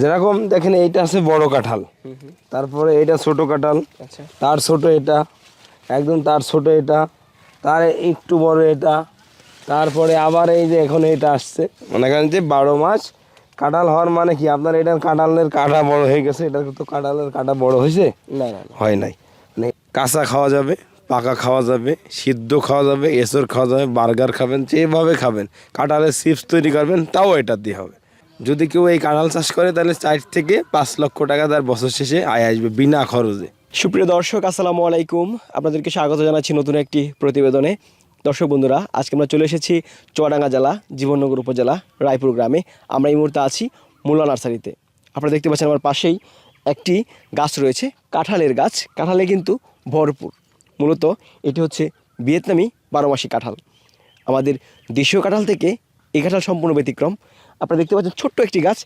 যেরকম দেখেন এইটা আছে বড় কাঁঠাল। তারপরে এটা ছোট কাঁঠাল। আচ্ছা। তার ছোট এটা একদম তার ছোট এটা তার একটু বড় এটা তারপরে আবার এই যে এখন এটা আসছে। মনে করেন যে বারো মাস কাঁঠাল হওয়ার মানে কি? আপনার এটার কাঁঠালের কাঁটা বড় হয়ে গেছে এটা তো কাঁঠালের কাঁটা বড় হয়েছে? না না না। হয় নাই। মানে কাঁচা খাওয়া যাবে পাকা খাওয়া যাবে সিদ্ধ খাওয়া যাবে এসর খাওয়া যাবে বার্গার খাবেন যেভাবে খাবেন কাঁঠালের চিপস তৈরি করবেন তাও এটা দিয়ে হবে। যদি কেউ এই কাঁঠাল চাষ করে, তাহলে চার থেকে পাঁচ লক্ষ টাকা তার বছর শেষে আয় আসবে বিনা খরচে। সুপ্রিয় দর্শক, আসসালামু আলাইকুম। আপনাদেরকে স্বাগত জানাচ্ছি নতুন একটি প্রতিবেদনে। দর্শক বন্ধুরা, আজকে আমরা চলে এসেছি চুয়াডাঙ্গা জেলা, জীবননগর উপজেলা, রায়পুর গ্রামে। আমরা এই মুহূর্তে আছি মুলা নার্সারিতে। আপনারা দেখতে পাচ্ছেন আমার পাশেই একটি গাছ রয়েছে, কাঁঠালের গাছ। কাঁঠালে কিন্তু ভরপুর। মূলত এটি হচ্ছে ভিয়েতনামি বারোমাসি কাঁঠাল। আমাদের দেশীয় কাঁঠাল থেকে এই কাঁঠাল সম্পূর্ণ ব্যতিক্রম। আপনারা দেখতে পাচ্ছেন ছোট্ট একটি গাছ,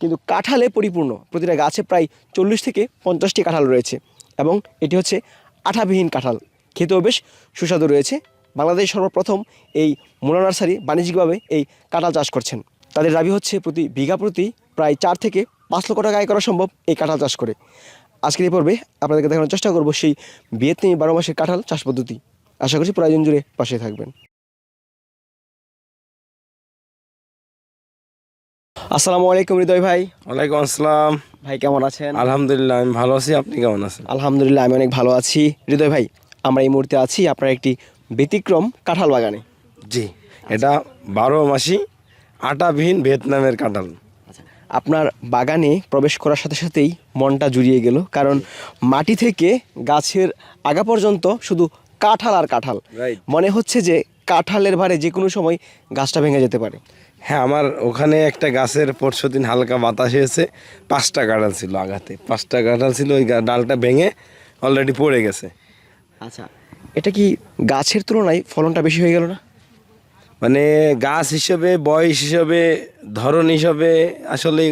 কিন্তু কাঁঠালে পরিপূর্ণ। প্রতিটা গাছে প্রায় চল্লিশ থেকে পঞ্চাশটি কাঁঠাল রয়েছে এবং এটি হচ্ছে আঠাবিহীন কাঁঠাল। খেতেও বেশ সুস্বাদু রয়েছে। বাংলাদেশ সর্বপ্রথম এই মোনা নার্সারি বাণিজ্যিকভাবে এই কাঁঠাল চাষ করছেন। তাদের দাবি হচ্ছে প্রতি বিঘা প্রতি প্রায় চার থেকে পাঁচ লক্ষ টাকা আয় করা সম্ভব এই কাঁঠাল চাষ করে। আজকের এই পর্বে আপনাদেরকে দেখানোর চেষ্টা করব সেই ভিয়েতনামি বারো মাসের কাঁঠাল চাষ পদ্ধতি। আশা করছি প্রয়োজন জুড়ে পাশে থাকবেন। আসসালামু আলাইকুম হৃদয় ভাই। ওয়ালাইকুম আসসালাম। ভাই কেমন আছেন? আলহামদুলিল্লাহ আমি ভালো আছি। আপনি কেমন আছেন? আলহামদুলিল্লাহ আমি অনেক ভালো আছি। হৃদয় ভাই আমরা এই মুহূর্তে আছি আপনার একটি ব্যতিক্রম কাঁঠাল বাগানে। জি এটা বারো মাসি আটাবিহীন ভিয়েতনামের কাঁঠাল। আচ্ছা আপনার বাগানে প্রবেশ করার সাথে সাথেই মনটা জুড়িয়ে গেল কারণ মাটি থেকে গাছের আগা পর্যন্ত শুধু কাঁঠাল আর কাঁঠাল। মনে হচ্ছে যে কাঁঠালের ভারে যে কোনো সময় গাছটা ভেঙে যেতে পারে। হ্যাঁ আমার ওখানে একটা গাছের পরশু দিন হালকা বাতাস এসেছে পাঁচটা কাঁঠাল ছিল আগাতে পাঁচটা কাঁঠাল ছিল ওই ডালটা ভেঙে অলরেডি পড়ে গেছে। আচ্ছা এটা কি গাছের তুলনায় ফলনটা বেশি হয়ে গেল না? মানে গাছ হিসেবে বয়স হিসেবে ধরন হিসাবে আসলে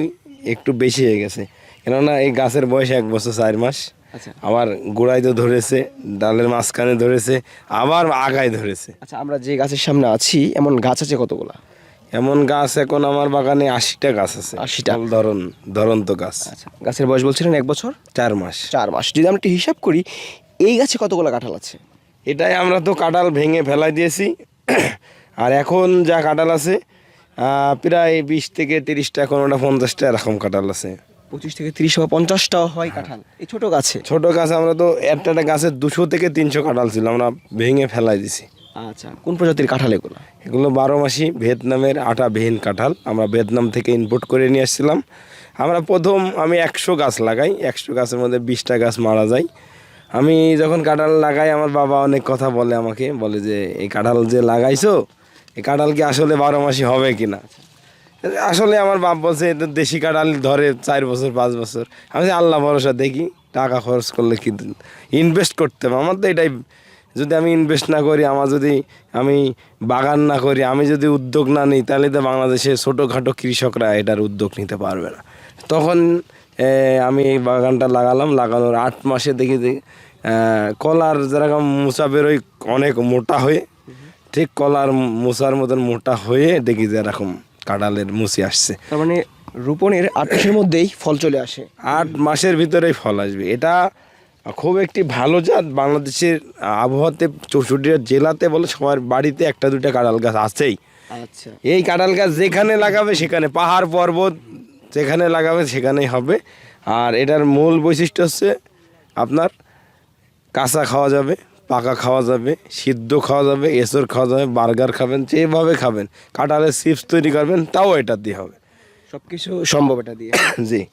একটু বেশি হয়ে গেছে। কেননা এই গাছের বয়স এক বছর চার মাস। আচ্ছা। আবার গোড়ায় তো ধরেছে ডালের মাঝখানে ধরেছে আবার আগায় ধরেছে। আচ্ছা আমরা যে গাছের সামনে আছি এমন গাছ আছে কতগুলা? এমন গাছ এখন আমার বাগানে আশিটা গাছ আছে। 80টা? সব ধরন ধরন্ত গাছ। আচ্ছা গাছের বয়স বলছিলেন এক বছর? চার মাস। চার মাস। যদি আমরা একটু হিসাব করি এই গাছে কতগুলো কাঁঠাল আছে? এটাই আমরা তো কাঁঠাল ভেঙে ফেলাই দিয়েছি। আর এখন যা কাঁঠাল আছে প্রায় বিশ থেকে তিরিশটা এখন ওটা পঞ্চাশটা এরকম কাঁঠাল আছে। পঁচিশ থেকে তিরিশ বা পঞ্চাশটা হয় কাঁঠাল। এই ছোটো গাছে? ছোটো গাছ আমরা তো একটা একটা গাছের দুশো থেকে তিনশো কাঁঠাল ছিল আমরা ভেঙে ফেলাই দিছি। আচ্ছা কোন প্রজাতির কাঁঠাল এগুলো? এগুলো বারো মাসি ভিয়েতনামের আটা বিহীন কাঁঠাল। আমরা ভিয়েতনাম থেকে ইম্পোর্ট করে নিয়ে আসছিলাম। আমরা প্রথম আমি একশো গাছ লাগাই, একশো গাছের মধ্যে বিশটা গাছ মারা যায়। আমি যখন কাঁঠাল লাগাই, আমার বাবা অনেক কথা বলে আমাকে, বলে যে, এই কাঁঠাল যে লাগাইছো, এই কাঁঠাল কি আসলে বারো মাসি হবে কি না আসলে আমার বাপ বলছে এটা দেশি কাঁঠাল ধরে চার বছর, পাঁচ বছর। আমি আল্লাহ ভরসা, দেখি টাকা খরচ করলে কি ইনভেস্ট করতে হবে? আমার তো এটাই যদি আমি ইনভেস্ট না করি আমার যদি আমি বাগান না করি আমি যদি উদ্যোগ না নিই তাহলে তো বাংলাদেশে ছোটোখাটো কৃষকরা এটার উদ্যোগ নিতে পারবে না। তখন আমি এই বাগানটা লাগালাম লাগানোর আট মাসে দেখি কলার যেরকম মোচা বেরোয় অনেক মোটা হয়ে ঠিক কলার মোচার মতন মোটা হয়ে দেখি যে এরকম কাঁঠালের মুচি আসছে। তার মানে রোপণের আট মাসের মধ্যেই ফল চলে আসে। আট মাসের ভিতরেই ফল আসবে। এটা খুব একটি ভালো জাত বাংলাদেশের আবহাওয়াতে চৌষট্টি জেলাতে বলে সবার বাড়িতে একটা দুইটা কাঁঠাল গাছ আছেই। আচ্ছা। এই কাঁঠাল গাছ যেখানে লাগাবে সেখানে পাহাড় পর্বত যেখানে লাগাবে সেখানেই হবে। আর এটার মূল বৈশিষ্ট্য হচ্ছে আপনার কাঁচা খাওয়া যাবে পাকা খাওয়া যাবে সিদ্ধ খাওয়া যাবে এসর খাওয়া যাবে বার্গার খাবেন যেভাবে খাবেন কাঁঠালের চিপস তৈরি করবেন তাও এটা দিয়ে হবে। সব কিছু সম্ভব এটা দিয়ে। জি।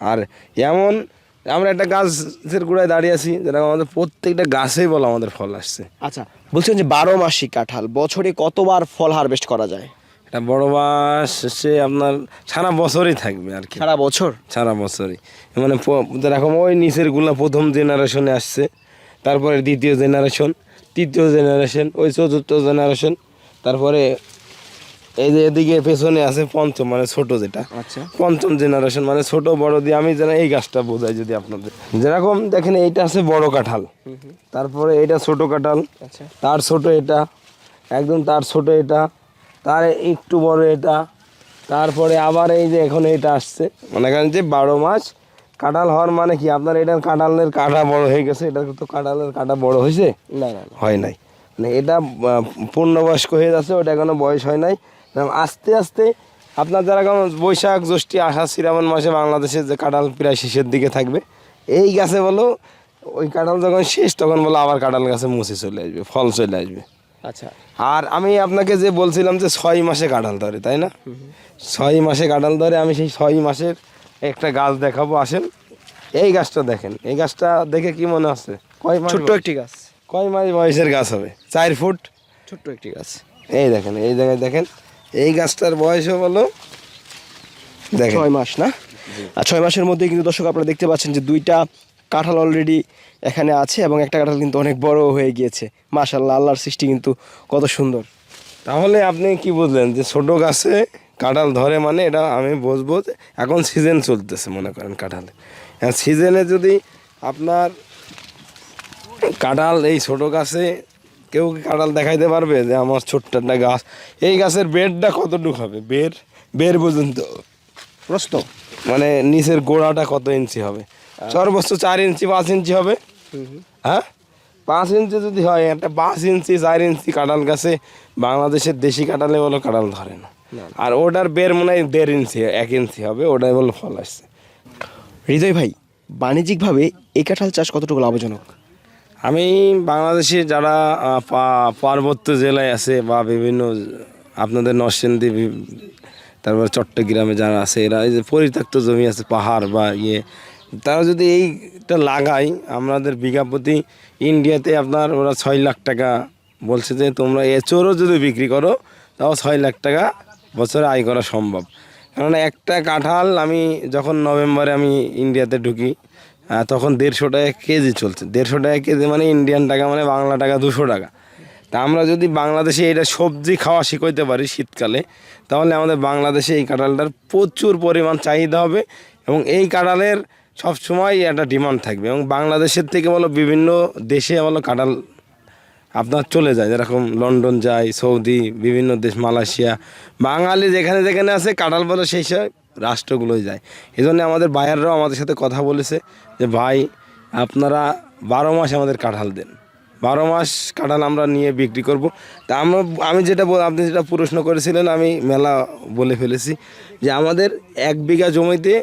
আর এমন আমরা একটা গাছের গোড়ায় দাঁড়িয়ে আছি যেটা আমাদের প্রত্যেকটা গাছেই বলো আমাদের ফল আসছে। আচ্ছা। বলছেন যে বারো মাসি কাঁঠাল বছরে কতবার ফল হারভেস্ট করা যায়? এটা বড় মাস সে আপনার সারা বছরই থাকবে আর কি। সারা বছর? সারা বছরই। মানে যেরকম ওই নিচেরগুলা প্রথম জেনারেশনে আসছে তারপরে দ্বিতীয় জেনারেশন তৃতীয় জেনারেশন ওই চতুর্থ জেনারেশন তারপরে এই যে এদিকে পেছনে আছে পঞ্চম মানে ছোট যেটা। আচ্ছা। পঞ্চম জেনারেশন মানে ছোট বড় দিয়ে আমি যেন এই গাছটা বোঝাই যদি আপনাদের। যেরকম দেখেন এইটা আছে বড় কাঁঠাল। তারপরে এটা ছোট কাঁঠাল। আচ্ছা। তার ছোট এটা। একদম তার ছোট এটা। তার একটু বড় এটা। তারপরে আবার এই যে এখন এটা আসছে। মনে করেন যে বারো মাস কাঁঠাল হওয়ার মানে কি? আপনার এটা কাঁঠালের কাঁটা বড় হয়ে গেছে এটা তো কাঁঠালের কাঁটা বড় হয়েছে? না হয় নাই। মানে এটা পূর্ণবয়স্ক হয়ে যাচ্ছে ওটা এখনও বয়স হয় নাই। আস্তে আস্তে আপনার যারা কেমন বৈশাখ জ্যৈষ্ঠী আষাঢ় শ্রাবণ মাসে বাংলাদেশে যে কাঁঠাল প্রায় শেষের দিকে থাকবে এই গাছে বলো ওই কাঁঠাল যখন শেষ তখন বলো আবার কাঁঠাল গাছে মুছে চলে আসবে ফল চলে আসবে। আচ্ছা। আর আমি আপনাকে যে বলছিলাম যে ছয় মাসে কাঁঠাল ধরে তাই না? ছয় মাসে কাঁঠাল ধরে আমি সেই ছয় মাসের একটা গাছ দেখাবো আসেন। এই গাছটা দেখেন এই গাছটা দেখে কি মনে হচ্ছে কয় মাস ছোট্ট একটি গাছ। কয় মাস বয়সের গাছ হবে? চার ফুট? ছোট্ট একটি গাছ। এই দেখেন এই জায়গায় দেখেন এই গাছটার বয়সও বলো? দেখেন। ছয় মাস না? আর ছয় মাসের মধ্যে কিন্তু দর্শক আপনারা দেখতে পাচ্ছেন যে দুইটা কাঁঠাল অলরেডি এখানে আছে এবং একটা কাঁঠাল কিন্তু অনেক বড় হয়ে গিয়েছে। মাশাল্লাহ আল্লাহর সৃষ্টি কিন্তু কত সুন্দর। তাহলে আপনি কি বুঝলেন যে ছোট গাছে কাঁঠাল ধরে মানে এটা আমি বুঝব যে এখন সিজন চলতেছে মনে করেন কাঁঠালে। সিজনে যদি আপনার কাঁঠাল এই ছোট গাছে কেউ কাঁঠাল দেখাইতে পারবে যে আমার ছোট্ট একটা গাছ? এই গাছের বেরটা কতটুকু হবে? বের বের পর্যন্ত। প্রশ্ন। মানে নিচের গোড়াটা কত ইঞ্চি হবে? সর্বোচ্চ চার ইঞ্চি পাঁচ ইঞ্চি হবে? হ্যাঁ? পাঁচ ইঞ্চি যদি হয় একটা পাঁচ ইঞ্চি চার ইঞ্চি কাঁঠাল গাছে বাংলাদেশের দেশি কাঁঠালে বলো কাঁঠাল ধরে না। আর ওটার বের মনে হয় দেড় ইঞ্চি এক ইঞ্চি হবে ওটাই বলো ফল আসছে। হৃদয় ভাই বাণিজ্যিকভাবে এই কাঁঠাল চাষ কতটুকু লাভজনক? আমি বাংলাদেশে যারা পার্বত্য জেলায় আছে বা বিভিন্ন, আপনাদের নরসিংদী তারপর চট্টগ্রামে যারা আছে, এরা এই যে পরিত্যক্ত জমি আছে, পাহাড় বা ইয়ে তারা যদি এইটা লাগাই আমাদের বিঘা প্রতি ইন্ডিয়াতে আপনার ওরা ছয় লাখ টাকা বলছে যে তোমরা এচোরও যদি বিক্রি করো, তাও ছয় লাখ টাকা বছরে আয় করা সম্ভব। কারণ একটা কাঁঠাল আমি যখন নভেম্বরে আমি ইন্ডিয়াতে ঢুকি তখন দেড়শো টাকা কেজি চলছে। দেড়শো টাকা কেজি মানে ইন্ডিয়ান টাকা মানে বাংলা টাকা দুশো টাকা। তা আমরা যদি বাংলাদেশে এটা সবজি খাওয়া শিখাইতে পারি শীতকালে, তাহলে আমাদের বাংলাদেশে এই কাঁঠালটার প্রচুর পরিমাণ চাহিদা হবে এবং এই কাঁঠালের সবসময় একটা ডিমান্ড থাকবে এবং বাংলাদেশের থেকে বলো বিভিন্ন দেশে বলো কাঁঠাল আপনার চলে যায়। যেরকম লন্ডন যায়, সৌদি, বিভিন্ন দেশ, মালয়েশিয়া, বাঙালি যেখানে যেখানে আছে কাঁঠাল বলো সেই সব রাষ্ট্রগুলোই যায়। এই জন্য আমাদের বায়াররাও আমাদের সাথে কথা বলেছে যে ভাই আপনারা বারো মাস আমাদের কাঁঠাল দেন। বারো মাস কাঁঠাল আমরা নিয়ে বিক্রি করব। তা আমরা আমি যেটা বল- আপনি যেটা প্রশ্ন করেছিলেন আমি মেলা বলে ফেলেছি যে আমাদের এক বিঘা জমিতে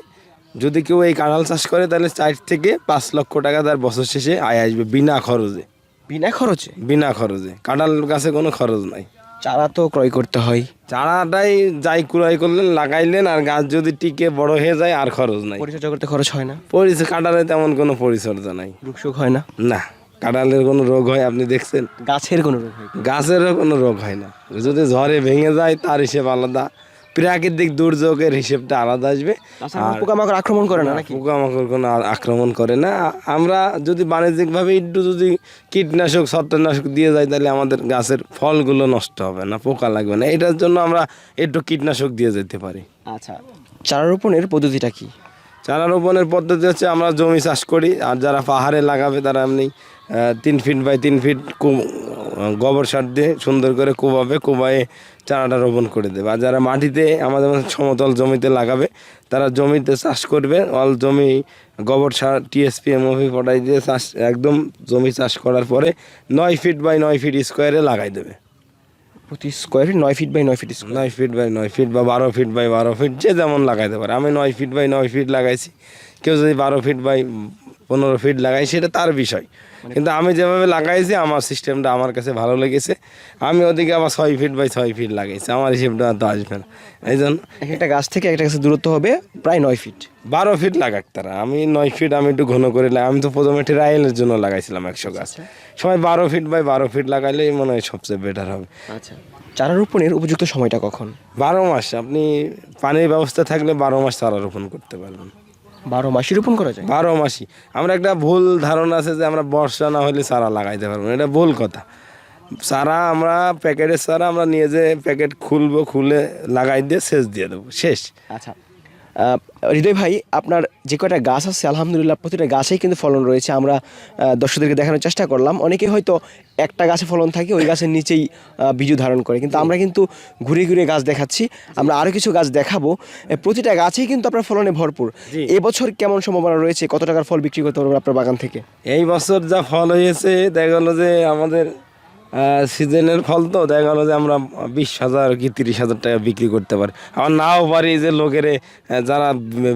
যদি কেউ এই কাঁঠাল চাষ করে তাহলে চার থেকে পাঁচ লক্ষ টাকা তার বছর শেষে আয় আসবে বিনা খরচে। বিনা খরচে? বিনা খরচে। কাঁঠাল গাছে কোনো খরচ নাই। চারা তো ক্রয় করতে হয়। চারাটাই যাই ক্রয় করলেন লাগাইলেন আর গাছ যদি টিকে বড় হয়ে যায় আর খরচ নাই। পরিচর্যা করতে খরচ হয় না? পরিচয় কাটালে তেমন কোনো পরিচর্যা নাই। রুকসুক হয় না? না কাঁঠালের কোনো রোগ হয় আপনি দেখছেন? গাছের কোনো রোগ হয় গাছেরও কোনো রোগ হয় না। যদি ঝড়ে ভেঙে যায় তার হিসেবে আলাদা। প্রাকৃতিক দুর্যোগের হিসেবটা আলাদা আসবে। পোকামাকড় আক্রমণ করে না নাকি? পোকামাকড় কোনো আক্রমণ করে না। আমরা যদি বাণিজ্যিকভাবে একটু যদি কীটনাশক ছত্রনাশক দিয়ে যাই তাহলে আমাদের গাছের ফলগুলো নষ্ট হবে না পোকা লাগবে না। এটার জন্য আমরা একটু কীটনাশক দিয়ে যেতে পারি। আচ্ছা চারা রোপণের পদ্ধতিটা কি? চারা রোপণের পদ্ধতি হচ্ছে আমরা জমি চাষ করি আর যারা পাহাড়ে লাগাবে তারা এমনি তিন ফিট বাই তিন ফিট কু- গোবর সার দিয়ে সুন্দর করে কোবাবে কোবায়ে চারাটা রোপণ করে দেবে। আর যারা মাটিতে আমাদের মতো সমতল জমিতে লাগাবে তারা জমিতে চাষ করবে। অল জমি গোবর সার টিএসপি এমওভি পটাই দিয়ে চাষ একদম জমি চাষ করার পরে নয় ফিট বাই নয় ফিট স্কোয়ারে লাগাই দেবে। প্রতি স্কোয়ার ফিট নয় ফিট বাই নয় ফিট নয় ফিট বাই নয় ফিট বা বারো ফিট বাই বারো ফিট যে যেমন লাগাইতে পারে। আমি নয় ফিট বাই নয় ফিট লাগাইছি। কেউ যদি বারো ফিট বাই পনেরো ফিট লাগাই সেটা তার বিষয়। কিন্তু আমি যেভাবে লাগাইছি আমার সিস্টেমটা আমার কাছে ভালো লেগেছে। আমি ওদিকে আবার ছয় ফিট বাই ছয় ফিট লাগাইছি আমার হিসেবটা তো আসবে না। এই জন্য একটা গাছ থেকে একটা গাছের দূরত্ব হবে প্রায় নয় ফিট বারো ফিট লাগাক তারা। আমি নয় ফিট আমি একটু ঘন করে আমি তো প্রথমে ট্রায়ালের জন্য লাগাইছিলাম একশো গাছ। সবাই বারো ফিট বাই বারো ফিট লাগাইলেই মনে হয় সবচেয়ে বেটার হবে। আচ্ছা। চারা রোপণের উপযুক্ত সময়টা কখন? বারো মাস। আপনি পানির ব্যবস্থা থাকলে বারো মাস চারা রোপণ করতে পারবেন। বারো মাসি রোপণ করা যায়? বারো মাসি আমরা একটা ভুল ধারণা আছে যে আমরা বর্ষা না হলে চারা লাগাইতে পারব না। এটা ভুল কথা। চারা আমরা প্যাকেটের চারা আমরা নিয়ে যে প্যাকেট খুলবো খুলে লাগাই দিয়ে শেষ দিয়ে দেবো। শেষ। আচ্ছা। হৃদয় ভাই আপনার যে কয়টা গাছ আছে আলহামদুলিল্লাহ প্রতিটা গাছেই কিন্তু ফলন রয়েছে। আমরা দর্শকদেরকে দেখানোর চেষ্টা করলাম। অনেকে হয়তো একটা গাছে ফলন থাকে ওই গাছের নিচেই বীজ ধারণ করে। কিন্তু আমরা কিন্তু ঘুরে ঘুরে গাছ দেখাচ্ছি। আমরা আরও কিছু গাছ দেখাবো। প্রতিটা গাছেই কিন্তু আপনার ফলনে ভরপুর। এবছর কেমন সম্ভাবনা রয়েছে? কত টাকার ফল বিক্রি করতে পারবেন আপনার বাগান থেকে? এই বছর যা ফল হয়েছে দেখা গেল যে আমাদের সিজনের ফল তো, দেখা গেল যে আমরা বিশ হাজার কি তিরিশ হাজার টাকা বিক্রি করতে পারি। আবার নাও পারি যে লোকেরে যারা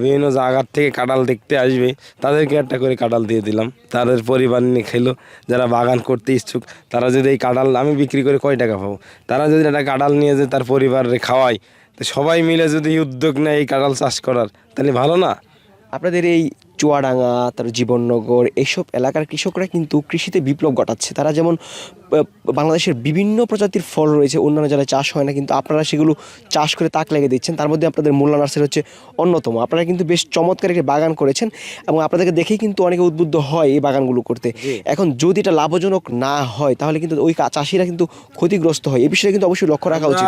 বিভিন্ন জায়গার থেকে কাঁঠাল দেখতে আসবে, তাদেরকে একটা করে কাঁঠাল দিয়ে দিলাম। তাদের পরিবার নিয়ে খেলো, যারা বাগান করতে ইচ্ছুক, তারা যদি এই কাঁঠাল আমি বিক্রি করে কয় টাকা পাবো? তারা যদি একটা কাঁঠাল নিয়ে যে তার পরিবারে খাওয়ায়, তো সবাই মিলে যদি উদ্যোগ নেয় এই কাঁঠাল চাষ করার, তাহলে ভালো না? আপনাদের এই চুয়াডাঙ্গা তার জীবননগর এইসব এলাকার কৃষকরা কিন্তু কৃষিতে বিপ্লব ঘটাচ্ছে। তারা যেমন বাংলাদেশের বিভিন্ন প্রজাতির ফল রয়েছে অন্যান্য জেলায় চাষ হয় না কিন্তু আপনারা সেগুলো চাষ করে তাক লাগিয়ে দিচ্ছেন। তার মধ্যে আপনাদের মোল্লা নার্সারি হচ্ছে অন্যতম। আপনারা কিন্তু বেশ চমৎকার একটি বাগান করেছেন এবং আপনাদেরকে দেখেই কিন্তু অনেকে উদ্বুদ্ধ হয় এই বাগানগুলো করতে। এখন যদি এটা লাভজনক না হয় তাহলে কিন্তু ওই চাষিরা কিন্তু ক্ষতিগ্রস্ত হয়। এই বিষয়ে কিন্তু অবশ্যই লক্ষ্য রাখা উচিত।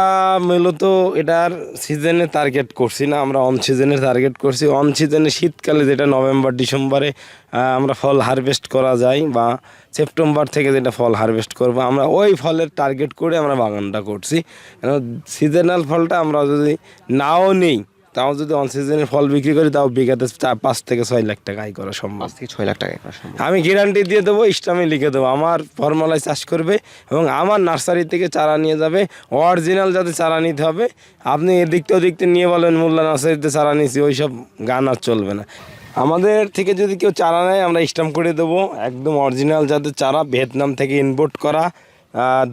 মূলত এটার সিজনে টার্গেট করছি না আমরা অন সিজনে টার্গেট করছি। অন সিজনে শীতকালে যেটা নভেম্বর ডিসেম্বরে আমরা ফল হারভেস্ট করা যায় বা সেপ্টেম্বর থেকে যেটা ফল হারভেস্ট করব আমরা ওই ফলের টার্গেট করে আমরা বাগানটা করছি। সিজনাল ফলটা আমরা যদি নাও নেই তাও যদি অন সিজনের ফল বিক্রি করি তাও বিঘাতে চার পাঁচ থেকে ছয় লাখ টাকা আয় করা সম্ভব। পাঁচ থেকে ছয় লাখ টাকা। আমি গ্যারান্টি দিয়ে দেবো ইস্টামে লিখে দেবো। আমার ফর্মালায় চাষ করবে এবং আমার নার্সারি থেকে চারা নিয়ে যাবে। অরিজিনাল যাতে চারা নিতে হবে আপনি এদিক থেকে ওদিক থেকে নিয়ে বলেন মোল্লা নার্সারিতে চারা নিয়েছি ওই সব গান আর চলবে না। আমাদের থেকে যদি কেউ চারা নেয়, আমরা স্টাম্প করে দেবো। একদম অরিজিনাল যাদের চারা, ভিয়েতনাম থেকে ইম্পোর্ট করা।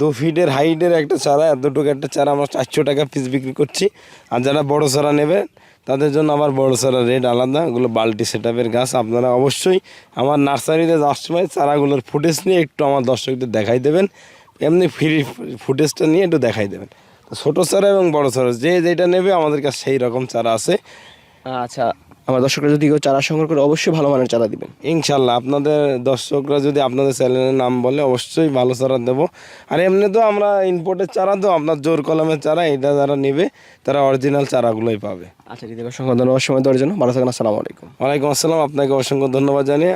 দু ফিটের হাইটের একটা চারা, এতটুকু একটা চারা আমরা চারশো টাকা পিস বিক্রি করছি। আর যারা বড় চারা নেবে তাদের জন্য আবার বড় চারা রেট আলাদা। ওগুলো বাল্টি সেট গাছ, আপনারা অবশ্যই আমার নার্সারিতে যাওয়ার সময় চারাগুলোর ফুটেজ নিয়ে একটু আমার দর্শকদের দেখাই দেবেন। এমনি ফ্রি ফুটেজটা নিয়ে একটু দেখাই দেবেন। ছোটো চারা এবং বড় চারা, যে যেটা নেবে, আমাদের কাছে সেই রকম চারা আছে। আচ্ছা আমার দর্শকরা যদি কেউ চারা সংগ্রহ করে অবশ্যই ভালো মানের চারা দিবেন। ইনশাল্লাহ আপনাদের দর্শকরা যদি আপনাদের চ্যানেলের নাম বলে অবশ্যই ভালো চারা দেবো। আর এমনি তো আমরা ইম্পোর্টের চারা তো আপনার জোর কলমের চারা এটা যারা নেবে তারা অরিজিনাল চারাগুলোই পাবে। আচ্ছা দিদি অসংখ্য ধন্যবাদ সময় দেওয়ার জন্য। ভালো থাকেন আসসালামু আলাইকুম। ওয়ালাইকুম আসসালাম। আপনাকে অসংখ্য ধন্যবাদ জানিয়ে